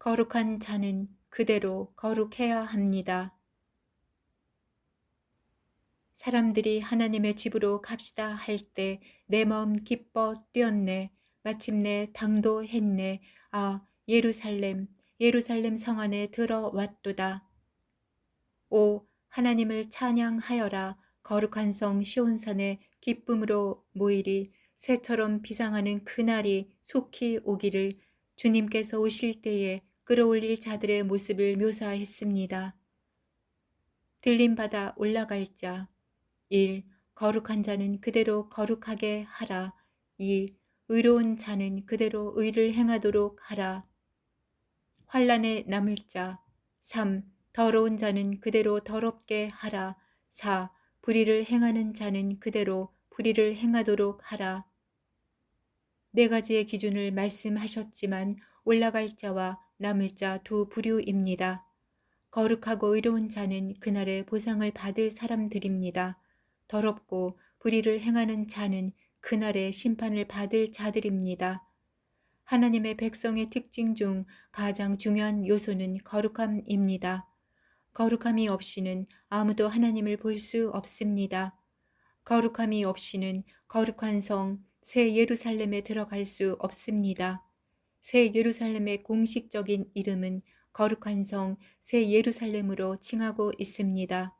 거룩한 자는 그대로 거룩해야 합니다. 사람들이 하나님의 집으로 갑시다 할 때 내 마음 기뻐 뛰었네. 마침내 당도했네. 아, 예루살렘, 예루살렘 성 안에 들어왔도다. 오, 하나님을 찬양하여라. 거룩한 성 시온산에 기쁨으로 모이리. 새처럼 비상하는 그날이 속히 오기를 주님께서 오실 때에 끌어올릴 자들의 모습을 묘사했습니다. 들림 받아 올라갈 자. 1. 거룩한 자는 그대로 거룩하게 하라. 2. 의로운 자는 그대로 의를 행하도록 하라. 환란에 남을 자. 3. 더러운 자는 그대로 더럽게 하라. 4. 불의를 행하는 자는 그대로 불의를 행하도록 하라. 네 가지의 기준을 말씀하셨지만 올라갈 자와 남을 자 두 부류입니다. 거룩하고 의로운 자는 그날의 보상을 받을 사람들입니다. 더럽고 불의를 행하는 자는 그날의 심판을 받을 자들입니다. 하나님의 백성의 특징 중 가장 중요한 요소는 거룩함입니다. 거룩함이 없이는 아무도 하나님을 볼 수 없습니다. 거룩함이 없이는 거룩한 성, 새 예루살렘에 들어갈 수 없습니다. 새 예루살렘의 공식적인 이름은 거룩한 성, 새 예루살렘으로 칭하고 있습니다.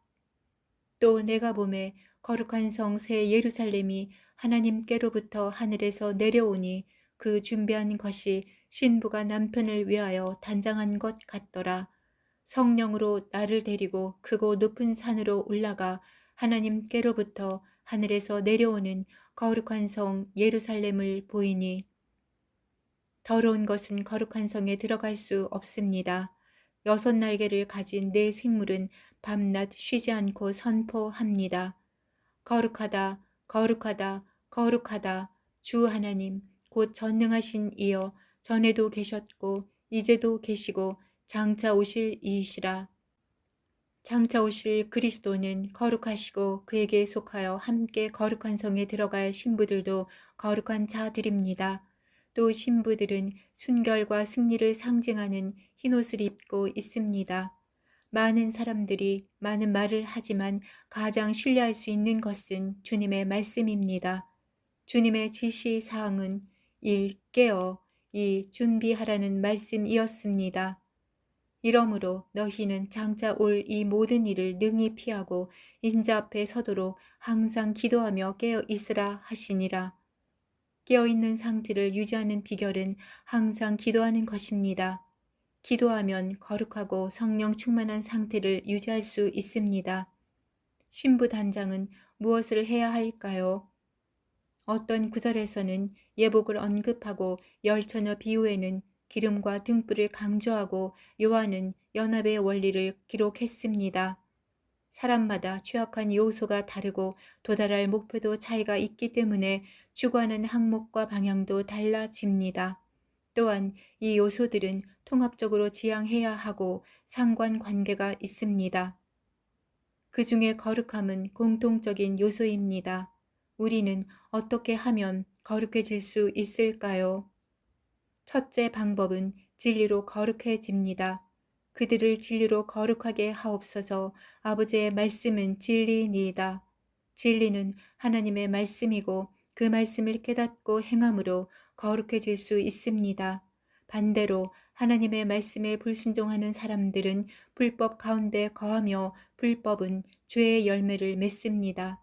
또 내가 봄에 거룩한 성 새 예루살렘이 하나님께로부터 하늘에서 내려오니 그 준비한 것이 신부가 남편을 위하여 단장한 것 같더라. 성령으로 나를 데리고 크고 높은 산으로 올라가 하나님께로부터 하늘에서 내려오는 거룩한 성 예루살렘을 보이니 더러운 것은 거룩한 성에 들어갈 수 없습니다. 여섯 날개를 가진 내 생물은 밤낮 쉬지 않고 선포합니다. 거룩하다, 거룩하다, 거룩하다. 주 하나님, 곧 전능하신 이여, 전에도 계셨고, 이제도 계시고, 장차 오실 이시라. 장차 오실 그리스도는 거룩하시고 그에게 속하여 함께 거룩한 성에 들어갈 신부들도 거룩한 자들입니다. 또 신부들은 순결과 승리를 상징하는 흰옷을 입고 있습니다. 많은 사람들이 많은 말을 하지만 가장 신뢰할 수 있는 것은 주님의 말씀입니다. 주님의 지시 사항은 1. 깨어 2. 준비하라는 말씀이었습니다. 이러므로 너희는 장차 올 이 모든 일을 능히 피하고 인자 앞에 서도록 항상 기도하며 깨어 있으라 하시니라. 깨어 있는 상태를 유지하는 비결은 항상 기도하는 것입니다. 기도하면 거룩하고 성령 충만한 상태를 유지할 수 있습니다. 신부 단장은 무엇을 해야 할까요? 어떤 구절에서는 예복을 언급하고 열처녀 비유에는 기름과 등불을 강조하고 요한은 연합의 원리를 기록했습니다. 사람마다 취약한 요소가 다르고 도달할 목표도 차이가 있기 때문에 추구하는 항목과 방향도 달라집니다. 또한 이 요소들은 통합적으로 지향해야 하고 상관관계가 있습니다. 그 중에 거룩함은 공통적인 요소입니다. 우리는 어떻게 하면 거룩해질 수 있을까요? 첫째 방법은 진리로 거룩해집니다. 그들을 진리로 거룩하게 하옵소서 아버지의 말씀은 진리니이다. 진리는 하나님의 말씀이고 그 말씀을 깨닫고 행함으로 거룩해질 수 있습니다. 반대로 하나님의 말씀에 불순종하는 사람들은 불법 가운데 거하며 불법은 죄의 열매를 맺습니다.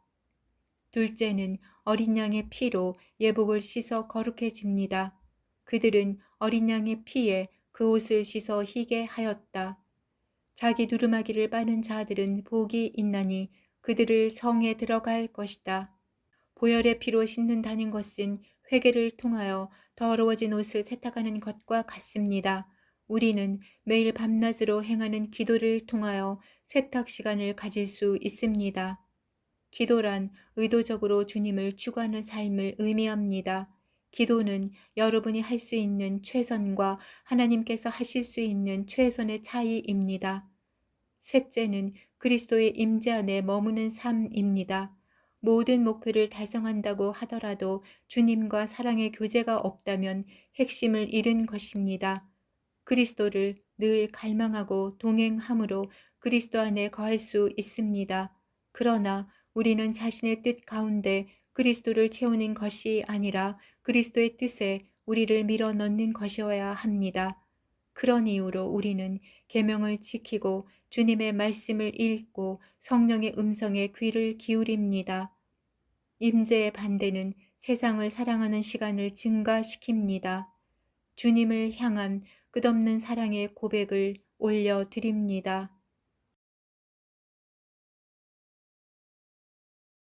둘째는 어린 양의 피로 예복을 씻어 거룩해집니다. 그들은 어린 양의 피에 그 옷을 씻어 희게 하였다. 자기 두루마기를 빠는 자들은 복이 있나니 그들을 성에 들어갈 것이다. 보혈의 피로 씻는다는 것은 회개를 통하여 더러워진 옷을 세탁하는 것과 같습니다. 우리는 매일 밤낮으로 행하는 기도를 통하여 세탁 시간을 가질 수 있습니다. 기도란 의도적으로 주님을 추구하는 삶을 의미합니다. 기도는 여러분이 할 수 있는 최선과 하나님께서 하실 수 있는 최선의 차이입니다. 셋째는 그리스도의 임재 안에 머무는 삶입니다. 모든 목표를 달성한다고 하더라도 주님과 사랑의 교제가 없다면 핵심을 잃은 것입니다. 그리스도를 늘 갈망하고 동행함으로 그리스도 안에 거할 수 있습니다. 그러나 우리는 자신의 뜻 가운데 그리스도를 채우는 것이 아니라 그리스도의 뜻에 우리를 밀어 넣는 것이어야 합니다. 그런 이유로 우리는 계명을 지키고 주님의 말씀을 읽고 성령의 음성에 귀를 기울입니다. 임재의 반대는 세상을 사랑하는 시간을 증가시킵니다. 주님을 향한 끝없는 사랑의 고백을 올려드립니다.